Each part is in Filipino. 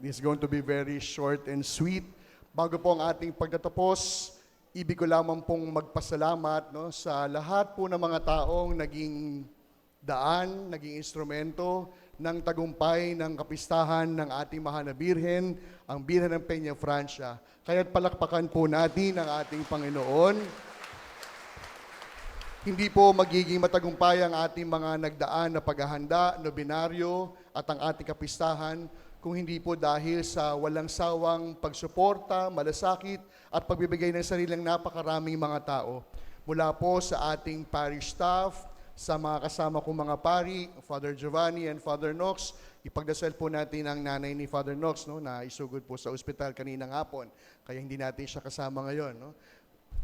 This is going to be very short and sweet. Bago po ang ating pagtatapos, ibig ko lamang pong magpasalamat no, sa lahat po ng mga taong naging daan, naging instrumento ng tagumpay ng kapistahan ng ating mahal na birhen, ang Birhen ng Peña Francia. Kaya't palakpakan po natin ang ating Panginoon. Hindi po magiging matagumpay ang ating mga nagdaan na paghahanda, nobinaryo at ang ating kapistahan kung hindi po dahil sa walang sawang pagsuporta, malasakit at pagbibigay ng sariling napakaraming mga tao. Mula po sa ating parish staff, sa mga kasama kong mga pari, Father Giovanni and Father Knox, ipagdasal po natin ang nanay ni Father Knox no, na isugod po sa ospital kaninang hapon. Kaya hindi natin siya kasama ngayon. No?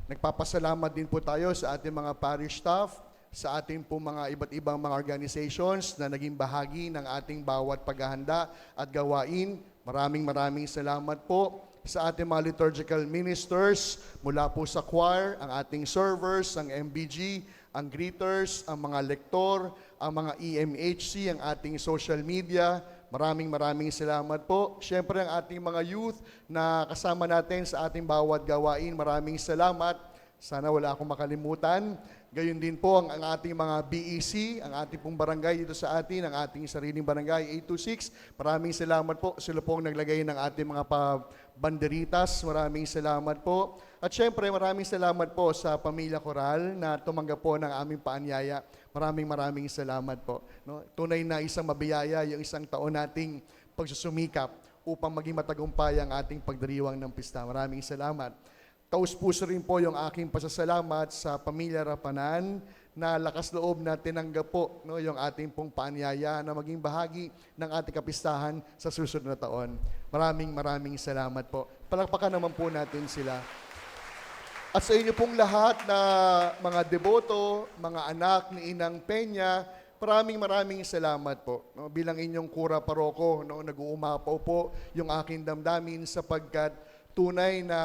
Nagpapasalamat din po tayo sa ating mga parish staff, sa ating po mga iba't ibang mga organizations na naging bahagi ng ating bawat paghahanda at gawain. Maraming maraming salamat po sa ating mga liturgical ministers, mula po sa choir, ang ating servers, ang MBG, ang greeters, ang mga lektor, ang mga EMHC, ang ating social media. Maraming maraming salamat po. Siyempre ang ating mga youth na kasama natin sa ating bawat gawain. Maraming salamat. Sana wala akong makalimutan. Gayun din po ang, ang ating mga BEC, ang ating pong barangay dito sa atin, ang ating sariling barangay 826. Maraming salamat po. Sila po ang naglagay ng ating mga banderitas. Maraming salamat po. At syempre, maraming salamat po sa Pamilya Koral na tumanggap po ng aming paanyaya. Maraming maraming salamat po. No? Tunay na isang mabiyaya yung isang taon nating pagsusumikap upang maging matagumpay ang ating pagdiriwang ng pista. Maraming salamat. Taus puso rin po yung aking pasasalamat sa Pamilya Rapanan na lakas loob na tinanggap po no, yung ating pong paanyaya na maging bahagi ng ating kapistahan sa susunod na taon. Maraming maraming salamat po. Palakpakan naman po natin sila. At sa inyo pong lahat na mga deboto, mga anak ni Inang Peña, maraming maraming salamat po. No, bilang inyong kura paroko, no, nag-uumapaw po yung aking damdamin sapagkat tunay na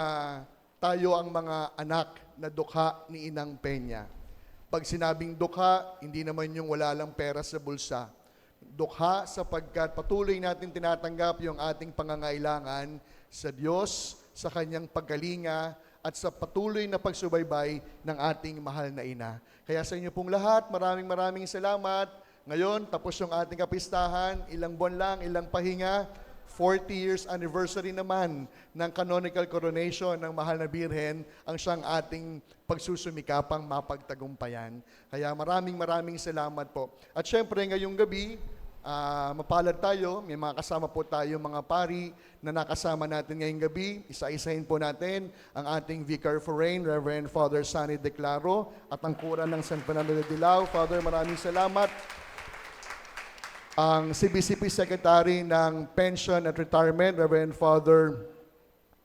tayo ang mga anak na dukha ni Inang Peña. Pag sinabing dukha, hindi naman yung wala lang pera sa bulsa. Dukha sapagkat patuloy natin tinatanggap yung ating pangangailangan sa Diyos, sa kanyang paggalinga, at sa patuloy na pagsubaybay ng ating mahal na ina. Kaya sa inyo pong lahat, maraming maraming salamat. Ngayon, tapos yung ating kapistahan, ilang buwan lang, ilang pahinga, 40 years anniversary naman ng canonical coronation ng Mahal na Birhen ang siyang ating pagsusumikapang mapagtagumpayan. Kaya maraming maraming salamat po. At syempre ngayong gabi, ah, mapalad tayo, may mga kasama po tayo mga pari na nakasama natin ngayong gabi. Isa-isahin po natin ang ating Vicar for Rain, Reverend Father Sunny Declaro at ang kura ng San Fernando de Dilao. Father, maraming salamat ang CBCP Secretary ng Pension at Retirement, Reverend Father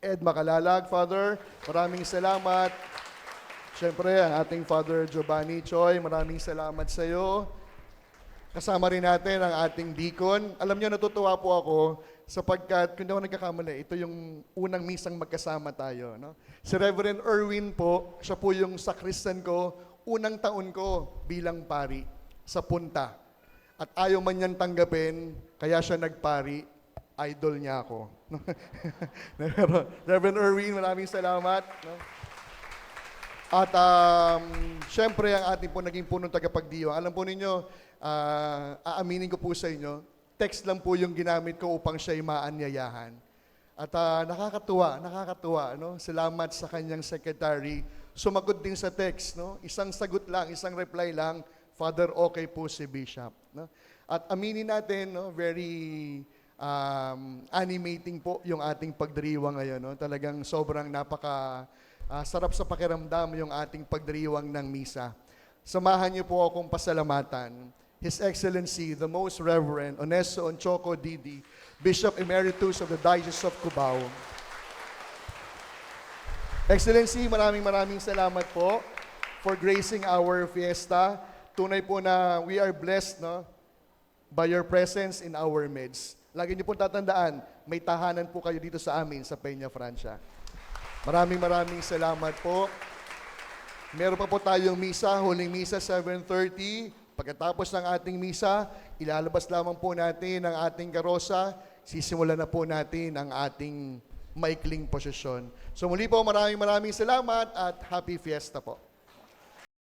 Ed Macalalag. Father, maraming salamat. Siyempre, ang ating Father Giovanni Choi, maraming salamat sa iyo. Kasama rin natin ang ating deacon. Alam niyo, natutuwa po ako sapagkat, kung di ako nagkakamali, ito yung unang misang magkasama tayo. No? Si Reverend Erwin po, siya po yung sakristan ko, unang taon ko bilang pari sa punta. At ayaw man niyang tanggapin, kaya siya nagpari, idol niya ako. Reverend Erwin, maraming salamat. No? At um, syempre, ang ating po naging punong tagapagdiwa. Alam po ninyo, ah, aaminin ko po sa inyo, text lang po yung ginamit ko upang siya maanyayahan. At ah, nakakatuwa, nakakatuwa. No? Salamat sa kanyang secretary. Sumagot din sa text. No? Isang sagot lang, isang reply lang, Father, okay po si Bishop. No? At aminin natin, no, very um, animating po yung ating pagdiriwang ngayon. No? Talagang sobrang napaka ah, sarap sa pakiramdam yung ating pagdiriwang ng misa. Samahan niyo po akong pasalamatan. His Excellency, the Most Reverend Onesto Onchoco Didi, Bishop Emeritus of the Diocese of Cubao. Excellency, maraming maraming salamat po for gracing our fiesta. Tunay po na we are blessed no, by your presence in our midst. Lagi niyo po tatandaan, may tahanan po kayo dito sa amin sa Peña Francia. Maraming maraming salamat po. Meron pa po tayong misa, huling misa 7.30. Pagkatapos ng ating misa, ilalabas lamang po natin ang ating karosa. sisimulan na po natin ang ating maikling posisyon. So muli po maraming maraming salamat at happy fiesta po.